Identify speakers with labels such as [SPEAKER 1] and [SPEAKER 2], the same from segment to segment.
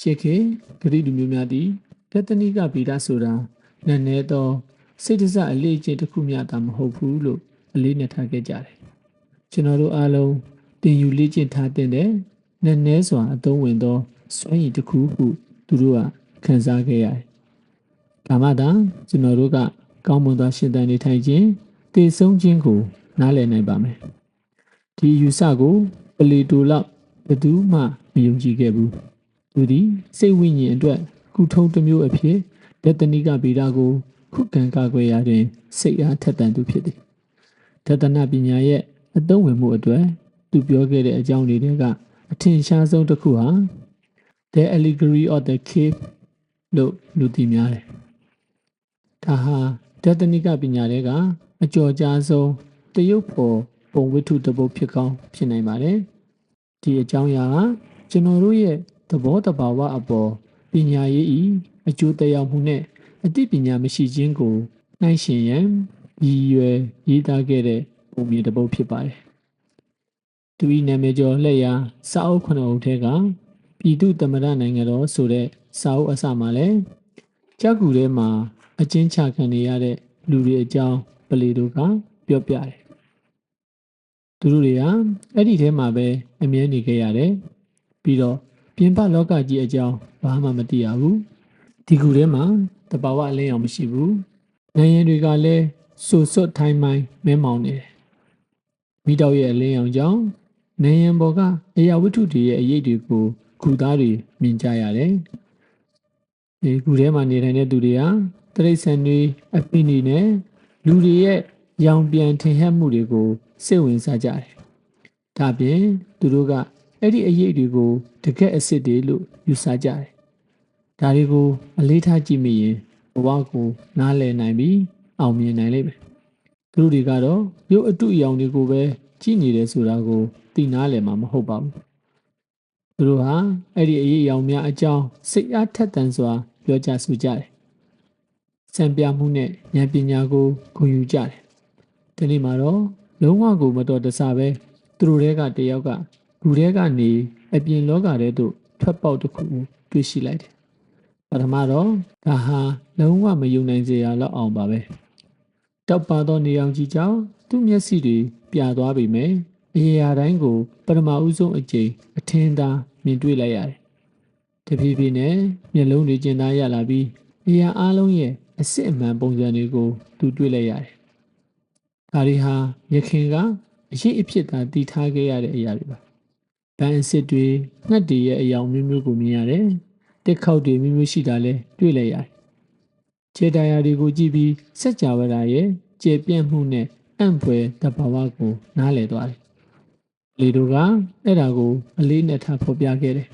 [SPEAKER 1] ရှေခေဂရိလူမျိုးများသည်တတနိကဗီဒဆိုတာနည်းနည်းသောစိတ်တစအလေးအကျင့်တစ်ခုမျှသာမဟုတ်ဘူးလို့အလေးနဲ့ထားခဲ့ကြတယ်ကျွန်တော်တို့အားလုံးတင်ယူလေ့ကျင့်ထားတဲ့နည်းနည်းစွာအသုံးဝင်သောစွမ်းရည်တစ်ခုဟုသူတို့ကခံစားခဲ့ရတယ်ဒါမှသာကျွန်တော်တို့ကကောင်းမွန်သောရှင်သန်နေထိုင်ခြင်းတည်ဆုံးခြင်းကိုနားလည်နိုင်ပါမယ်ဒီယူဆကိုပလီတိုလောက်ဘယ်သူမှမယုံကြည်ခဲ့ဘူး သူသည်စိတ်ဝိညာဉ်အတွက်ကုထုံးတစ်မျိုးအဖြစ်ဒတနိကဗေဒကိုခုခံကာကွယ်ရာတွင်စိတ်အားထက်သန်သူဖြစ်သည်ဒတနပညာရဲ့အသုံးဝင်မှုအတွက်သူပြောခဲ့တဲ့အကြောင်းတွေထဲကအထင်ရှားဆုံးတစ်ခုဟာ The Allegory of the Cave လို့လူသိများတယ်ဒါဟာဒတနိကပညာတွေကအကျော်ကြားဆုံးတရုပ်ပေါ်ပုံဝတ္ထုတစ်ပုဒ်ဖြစ်ကောင်းဖြစ်နိုင်ပါတယ်ဒီအကြောင်းအရာကကျွန်တော်တို့ရဲ့ သဘောတဘာဝအပေါ်ပညာရေးဤအကျိုးသက်ရောက်မှုနဲ့အသိပညာမရှိခြင်းကိုနှိုင်းယှဉ်ရန်ရည်ရွယ်ရေးသားခဲ့တဲ့ပုံမြင်တစ်ပုဒ်ဖြစ်ပါတယ်သူဤနာမည်ကျော်လက်ရာစာအုပ်ခုနှစ်အုပ်ထဲကပြည်သူသမ္မတနိုင်ငံတော်ဆိုတဲ့စာအုပ်အစမှာလဲကြောက်ကူထဲမှာအချင်းချခံနေရတဲ့လူတွေအကြောင်းပလီတို့ကပြောပြတယ်သူတို့တွေကအဲ့ဒီထဲမှာပဲအမြဲနေခဲ့ရတယ်ပြီးတော့ ပြင်ပလောကကြီးအကြောင်းဘာမှမသိရဘူးဒီကူထဲမှာတဘာဝအလင်းအောင်မရှိဘူးနိုင်ရင်တွေကလည်းဆူဆွတ်ထိုင်းမိုင်းမဲမောင်နေတယ်မိတော့ရဲ့အလင်းအောင်ကြောင့်နိုင်ရင်ဘောကအရာဝတ္ထုတွေရဲ့အရေးတွေကိုခုသားတွေမြင်ကြရတယ်ဒီကူထဲမှာနေထိုင်တဲ့သူတွေဟာတရိษံတွေအပိနေနဲ့လူတွေရဲ့ရောင်ပြန်ထင်ဟပ်မှုတွေကိုစိတ်ဝင်စားကြတယ်ဒါပြင်သူတို့က အဲ့ဒီအရေးတွေကိုတကက်အစ်စ်တွေလို့ယူဆကြတယ်။ဒါတွေကိုအလေးထားကြည့်မိရင်ဘဝကိုနားလည်နိုင်ပြီးအောင်မြင်နိုင်လိမ့်မယ်။သူတို့တွေကတော့ရုပ်အတုအယောင်တွေကိုပဲကြည့်နေတယ်ဆိုတာကိုသိနားလည်မှာမဟုတ်ပါဘူး။သူတို့ဟာအဲ့ဒီအရေးအယောင်များအကြောင်းစိတ်အားထက်သန်စွာ ပြောကြဆိုကြတယ်။စံပြမှုနဲ့ဉာဏ်ပညာကိုဂုဏ်ယူကြတယ်။ဒီနေ့မှာတော့လုံးဝကိုမတော်တဆပဲသူတို့တွေကတယောက်က လူထဲကနေအပြင်လောကထဲသို့ထွက်ပေါက်တစ်ခုကိုတွေ့ရှိလိုက်တယ်။ပထမတော့ဒါဟာလုံးဝမယုံနိုင်စရာလောက်အောင်ပါပဲ။တောက်ပါသောနေအောင်ကြီးကြောင့်သူ့မျက်စိတွေပြာသွားပြီမယ်။အရာတိုင်းကို ပထမဦးဆုံးအကြိမ်အထင်သာမြင်တွေ့လိုက်ရတယ်။တဖြည်းဖြည်းနဲ့မျက်လုံးတွေကျင်သားရလာပြီးအရာအလုံးရဲ့အစစ်အမှန်ပုံစံတွေကိုသူတွေ့လိုက်ရတယ်။ဒါတွေဟာရခင်ကအရေးအဖြစ်သာတည်ထားခဲ့ရတဲ့အရာတွေပါ။ ဗန်အစ်စ်တွေငှက်တွေရဲ့အယောင်မျိုးမျိုးကိုမြင်ရတယ်။တက်ခေါက်တွေမျိုးမျိုးရှိတာလည်းတွေ့လိုက်ရတယ်။ခြေတရာတွေကိုကြည့်ပြီးစက်ကြဝဠာရဲ့ကျေပြန့်မှုနဲ့အံ့ဖွယ်တဘာဝကိုနားလည်သွားတယ်။လေတို့ကအဲ့ဒါကိုအလေးနဲ့ထားဖော်ပြခဲ့တယ်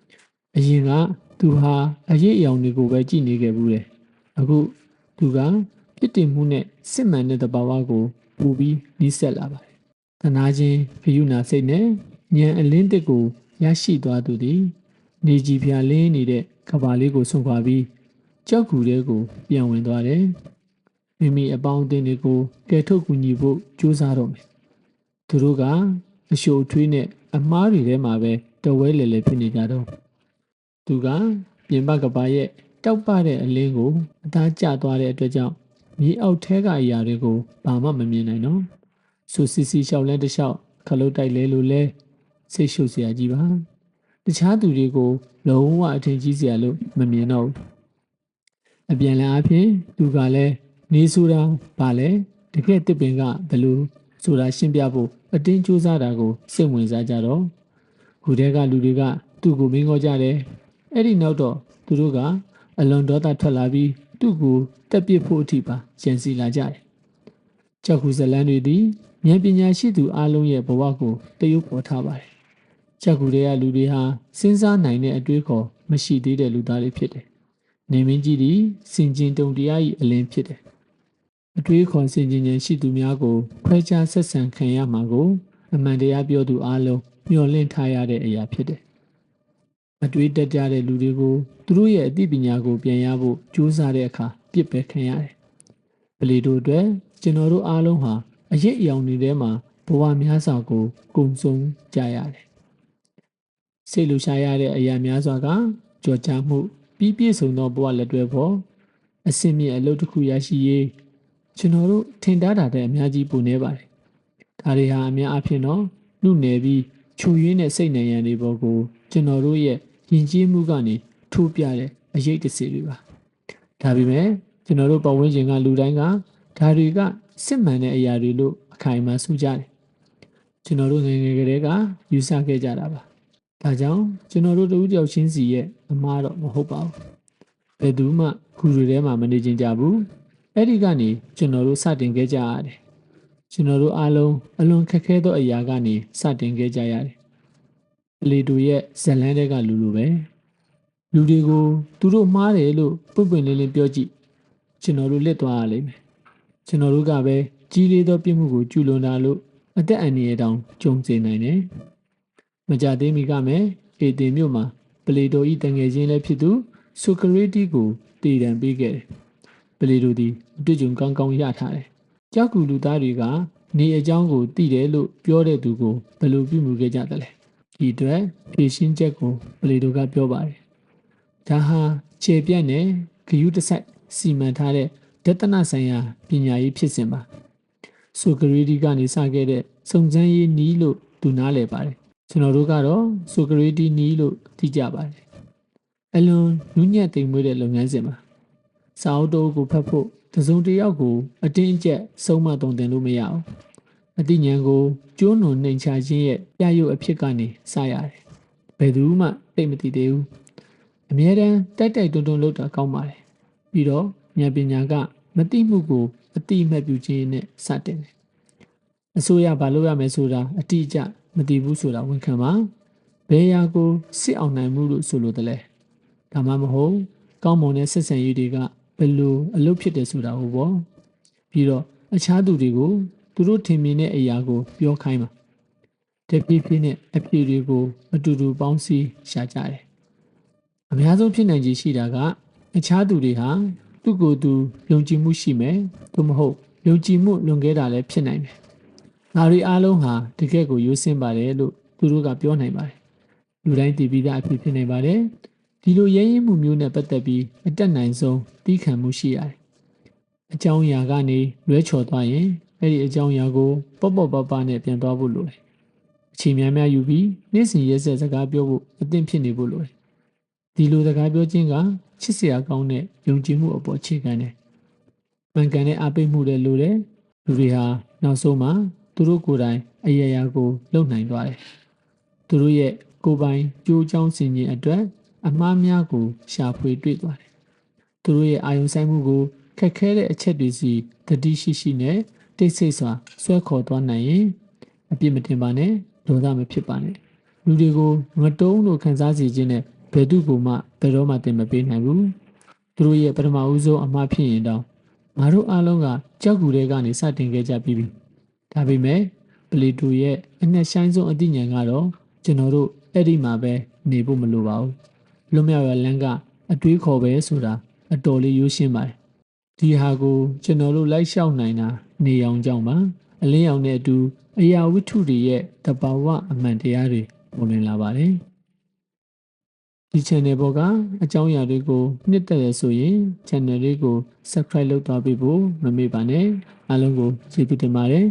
[SPEAKER 1] ။အရင်ကသူဟာအရေးအယောင်တွေကိုပဲကြည့်နေခဲ့ဘူးလေ။အခုသူကပြစ်တင်မှုနဲ့စစ်မှန်တဲ့တဘာဝကိုပူပြီးနှိစက်လာပါတယ်။တနာချင်းဖယုနာစိတ်နဲ့ ဉာဏ်အလင်းတစ်ကိုရရှိသွားသူသည် နေကြီးဖြာလင်းနေတဲ့ကဘာလေးကိုဆွန့်ခွာပြီးကြောက်ကူတဲ့ကိုပြန်ဝင်သွားတယ်။မိမိအပေါင်းအသင်းတွေကိုကယ်ထုတ်ကူညီဖို့ကြိုးစားတော့မယ်။သူတို့ကအရှိုထွေးနဲ့အမားတွေထဲမှာပဲတဝဲလေလေဖြစ်နေကြတော့သူကပြင်ပကဘာရဲ့တောက်ပတဲ့အလင်းကိုအသားကျသွားတဲ့အတွက်ကြောင့်မြေအောက်ထဲကအရာတွေကိုဘာမှမမြင်နိုင်တော့။ဆူစီစီလျှောက်လဲတစ်လျှောက်ခလုတ်တိုက်လဲလို့လဲ စိတ်ရှုပ်စရာကြီးပါတခြားသူတွေကိုလုံးဝအထင်ကြီးစရာလို့မမြင်တော့ဘူးအပြန်လည်အဖြစ်သူကလည်းနေဆိုတာဗာလဲတကယ်တစ်ပင်ကဘလို့ဆိုတာရှင်းပြဖို့အတင်းကြိုးစားတာကိုစိတ်ဝင်စားကြတော့ခုတဲကလူတွေကသူ့ကိုမင်းခေါ်ကြတယ်အဲ့ဒီနောက်တော့သူတို့ကအလွန်ဒေါသထွက်လာပြီးသူ့ကိုတက်ပစ်ဖို့အထိပါကြံစီလာကြတယ်ကြောက်ခုဇလန်းတွေသည်ဉာဏ်ပညာရှိသူအလုံးရဲ့ဘဝကိုတရုပ်ပေါ်ထားပါတယ် ချက်ကူတွေကလူတွေဟာစဉ်းစားနိုင်တဲ့အတွေးခေါ်မရှိသေးတဲ့လူသားတွေဖြစ်တယ်။နေမင်းကြီးသည်စင်ကျင်တုံတရား၏အလင်းဖြစ်တယ်။အတွေးခေါ်စင်ကျင်ခြင်းရှိသူများကိုခွဲခြားဆက်ဆံခံရမှာကို အမှန်တရားပြောသူအလုံးမျှော်လင့်ထားရတဲ့အရာဖြစ်တယ်။အတွေးတက်ကြတဲ့လူတွေကိုသူတို့ရဲ့အသိပညာကိုပြန်ရဖို့ကြိုးစားတဲ့အခါပြစ်ပယ်ခံရတယ်။ပလီတို့အတွက်ကျွန်တော်တို့အားလုံးဟာအရေးအယောင်တွေထဲမှာဘဝများစွာကိုကုံဆုံးကြရတယ် စိတ်လှူရှားရတဲ့အရာများစွာကကြော်ကြားမှုပြီးပြည့်စုံသောဘဝလက်တွဲဖို့အစင်မြင့်အလုပ်တစ်ခုရရှိရေးကျွန်တော်တို့ထင်တားတာတဲ့အများကြီးပုံနေပါတယ်ဒါတွေဟာအများအဖြစ်တော့နှုနယ်ပြီးခြူရင်းတဲ့စိတ်နှံရံတွေပေါ်ကိုကျွန်တော်တို့ရဲ့ယဉ်ကျေးမှုကနေထိုးပြတဲ့အရေးတစေတွေပါဒါပေမဲ့ကျွန်တော်တို့ပတ်ဝန်းကျင်ကလူတိုင်းကဒါတွေကစစ်မှန်တဲ့အရာတွေလို့အခိုင်အမာဆိုကြတယ်ကျွန်တော်တို့ငယ်ငယ်ကတည်းကယူဆခဲ့ကြတာပါ ဒါကြောင့်ကျွန်တော်တို့တဦးတယောက်ချင်းစီရဲ့အမားတော့မဟုတ်ပါဘူးဘယ်သူမှဂူတွေထဲမှာမနေကြကြဘူးအဲ့ဒီကနေကျွန်တော်တို့စတင်ခဲ့ကြရတယ်ကျွန်တော်တို့အားလုံးအလွန်ခက်ခဲသောအရာကနေစတင်ခဲ့ကြရတယ်ပလီတိုရဲ့ဇလန်းတွေကလူလိုပဲလူတွေကိုသူတို့မှားတယ်လို့ပွင့်ပွင့်လင်းလင်းပြောကြည့်ကျွန်တော်တို့လစ်သွားရလိမ့်မယ်ကျွန်တော်တို့ကပဲကြီးလေးသောပြစ်မှုကိုကျူးလွန်တာလို့အသက်အန္တရာယ်တောင်ကြုံစေနိုင်တယ် မကြသေးမီကမယ်အေသင်မြို့မှာပလီတိုဤတငယ်ချင်းလည်းဖြစ်သူဆိုကရေတီကိုတည်တံပေးခဲ့တယ်ပလီတိုသည်အတွေ့အကြုံကောင်းကောင်းရထားတယ်ကြောက်ကူလူသားတွေကနေအကြောင်းကိုသိတယ်လို့ပြောတဲ့သူကိုဘယ်လိုပြုမှုခဲ့ကြသလဲဒီအတွက်ဖြည့်ရှင်းချက်ကိုပလီတိုကပြောပါတယ်ဒါဟာခြေပြတ်နဲ့ဂယုတစိုက်စီမံထားတဲ့ဒသနဆိုင်ရာပညာရေးဖြစ်စဉ်ပါဆိုကရေတီကနေစခဲ့တဲ့စုံစမ်းရေးနီးလို့သူနားလည်ပါတယ် ကျွန်တော်တို့ကတော့ဆိုကရေတီနီးလို့သိကြပါတယ်အလွန်နူးညံ့သိမ်မွေးတဲ့လုပ်ငန်းစဉ်ပါစာအုပ်တိုးကိုဖတ်ဖို့တစုံတစ်ယောက်ကိုအတင်းအကျပ်ဆုံးမတုံတင်လို့မရအောင်အသိဉာဏ်ကိုကျိုးနုံနှိမ်ချခြင်းရဲ့ပြရုပ်အဖြစ်ကနေစရတယ်ဘယ်သူမှသိမသိသေးဘူးအမြဲတမ်းတိုက်တိုက်တွန်းတွန်းလုပ်တာကောင်းပါတယ်ပြီးတော့ဉာဏ်ပညာကမသိမှုကိုအတိအမှတ်ပြုခြင်းနဲ့စတင်တယ်အစိုးရဘာလုပ်ရမယ်ဆိုတာအတိအကျ မသိဘူးဆိုတာဝန်ခံပါဘယ်ရာကိုစစ်အောင်နိုင်မှုလို့ဆိုလိုတယ်လဲဒါမှမဟုတ်ကောင်းမွန်တဲ့ဆက်ဆံရေးတွေကဘယ်လိုအလုပ်ဖြစ်တယ်ဆိုတာဟုတ်ပေါ့ပြီးတော့အခြားသူတွေကိုသူတို့ထင်မြင်တဲ့အရာကို ပြောခိုင်းပါတဖြည်းဖြည်းနဲ့အဖြေတွေကိုအတူတူပေါင်းစည်းရှာကြတယ်အများဆုံးဖြစ်နိုင်ခြေရှိတာက အခြားသူတွေဟာသူ့ကိုယ်သူယုံကြည်မှုရှိမယ်သို့မဟုတ်ယုံကြည်မှုလွန်ခဲ့တာလည်းဖြစ်နိုင်တယ် ဒါတွေအားလုံးဟာတကယ့်ကိုရိုးစင်းပါတယ်လို့သူတို့ကပြောနိုင်ပါတယ်လူတိုင်းတည်ပြီးသားအဖြစ်ဖြစ်နိုင်ပါတယ်ဒီလိုရဲရင်မှုမျိုးနဲ့ပတ်သက်ပြီးအတက်နိုင်ဆုံးတီးခံမှုရှိရတယ်အကြောင်းအရာကနေလွဲချော်သွားရင်အဲ့ဒီအကြောင်းအရာကိုပေါ့ပေါ့ပါပါနဲ့ပြန်သွားဖို့လိုတယ်အချိန်များများယူပြီးနေ့စဉ်ရက်ဆက်စကားပြောဖို့အသင့်ဖြစ်နေဖို့လိုတယ်ဒီလိုစကားပြောခြင်းကချစ်စရာကောင်းတဲ့ယုံကြည်မှုအပေါ်အခြေခံတယ်။မှန်ကန်တဲ့အားပေးမှုလည်းလိုတယ်။လူတွေဟာနောက်ဆုံးမှာ သူတို့ကိုယ်တိုင်အယရာကိုလုံနိုင်သွားတယ်။သူတို့ရဲ့ကိုယ်ပိုင်ကြိုးချောင်းစင်ခြင်းအတွက်အမှားများကိုရှာဖွေတွေ့သွားတယ်။သူတို့ရဲ့အာယုံဆိုင်မှုကိုခက်ခဲတဲ့အချက်တွေစီတတိရှိရှိနဲ့တိတ်ဆိတ်စွာဆွဲခေါ်သွားနိုင်ရင်အပြစ်မတင်ပါနဲ့ဒေါသမဖြစ်ပါနဲ့လူတွေကိုငတုံးလို့ခံစားစေခြင်းနဲ့ဘယ်သူ့ကိုမှဘယ်တော့မှတင်မပေးနိုင်ဘူးသူတို့ရဲ့ပထမဦးဆုံးအမှားဖြစ်ရင်တော့ငါတို့အားလုံးကကြောက်ကူတွေကနေစတင်ခဲ့ကြပြီးပြီ ဒါပေမဲ့ပလီတိုရဲ့အနဲ့ဆိုင်ဆုံးအသိဉာဏ်ကတော့ကျွန်တော်တို့အဲ့ဒီမှာပဲနေဖို့မလိုပါဘူးလွတ်မြောက်ရလန်းကအတွေးခေါ်ပဲဆိုတာအတော်လေးရိုးရှင်းပါတယ်ဒီဟာကိုကျွန်တော်တို့လိုက်လျှောက်နိုင်တာနေအောင်ကြောင့်ပါအလင်းရောင်နဲ့အတူအရာဝတ္ထုတွေရဲ့တဘာဝအမှန်တရားတွေပေါ်လွင်လာပါတယ်ဒီ channel ပေါ်ကအကြောင်းအရာတွေကိုနှစ်သက်ရဆိုရင် channel လေးကို subscribe လုပ်သွားပေးဖို့မမေ့ပါနဲ့အားလုံးကိုကျေးဇူးတင်ပါတယ်